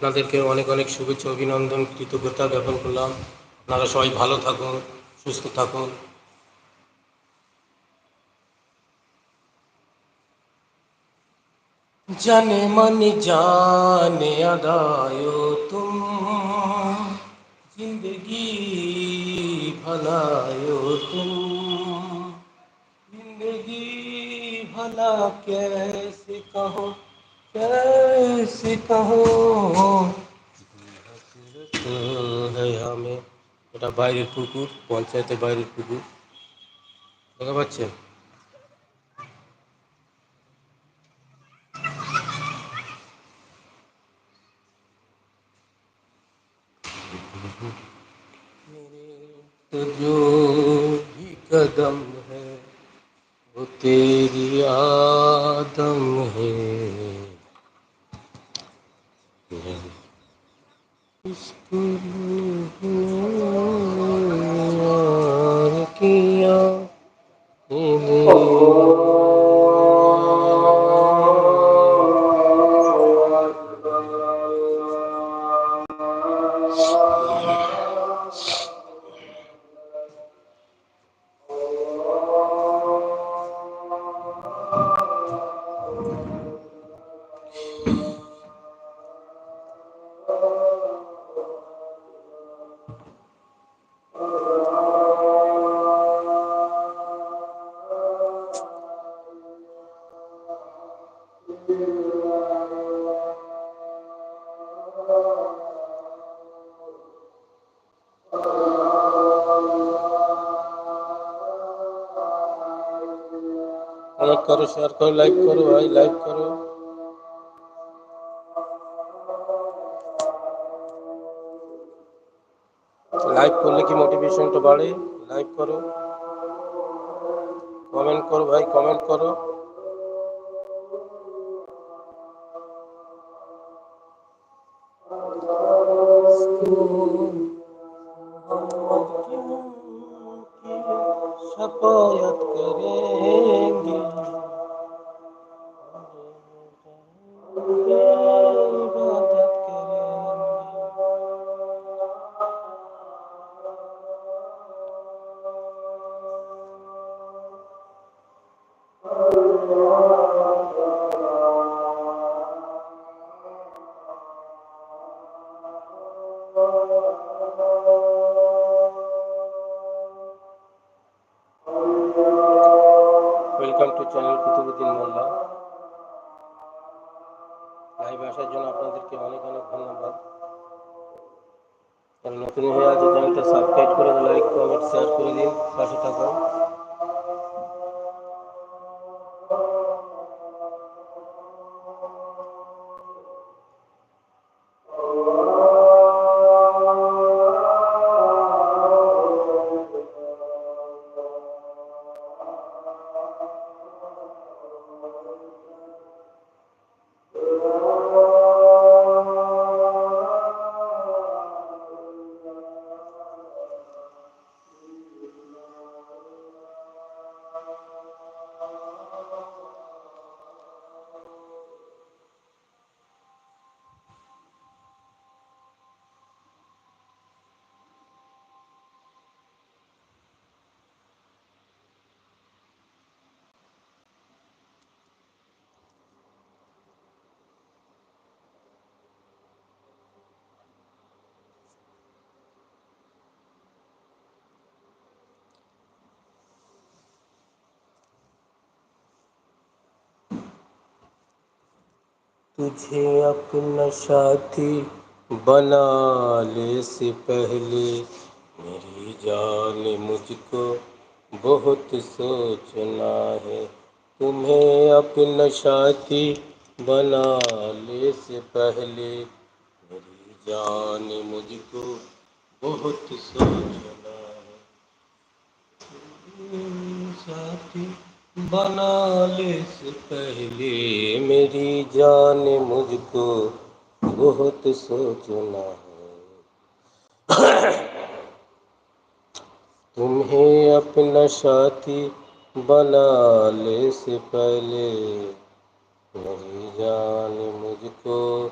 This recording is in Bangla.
আপনাদেরকে অনেক অনেক শুভেচ্ছা, অভিনন্দন, কৃতজ্ঞতা জ্ঞাপন করলাম। আপনারা সবাই ভালো থাকুন, সুস্থ থাকুন। জানে মানে জানে আদায় তুম, জিন্দগি ভলায় তুম। জিন্দগি ভলা কেসে কহো کیسی کہو۔ ہے ہمیں এটা বাইরের পুকুর جو بھی قدم ہے وہ تیری آدم ہے Thank you. লাইক করো, শেয়ার করো লাইক করো ভাই লাইক করো। লাইক করলে কি মোটিভেশনটা বাড়ে? লাইক করো। কমেন্ট করো ভাই কমেন্ট করো। شفاعت کریں گے Oh, welcome to channel Qutubuddin Molla লাইভে আসার জন্য আপনাদেরকে অনেক অনেক ধন্যবাদ। নতুন হয়ে আছে, চ্যানেলটা সাবস্ক্রাইব করে, লাইক কমেন্ট শেয়ার করে দিন। পাশে থাকুন। تجھے اپنا ساتھی بنا لے سے پہلے۔ میری جان مجھ کو بہت سوچنا ہے۔ تمہیں اپنا ساتھی بنا لے سے پہلے۔ میری جان مجھ کو بہت سوچنا ہے۔ ساتھی بنا لے سے پہلے میری جان مجھ کو بہت سوچنا ہے تمہیں اپنا ساتھی بنا لے سے پہلے میری جان مجھ کو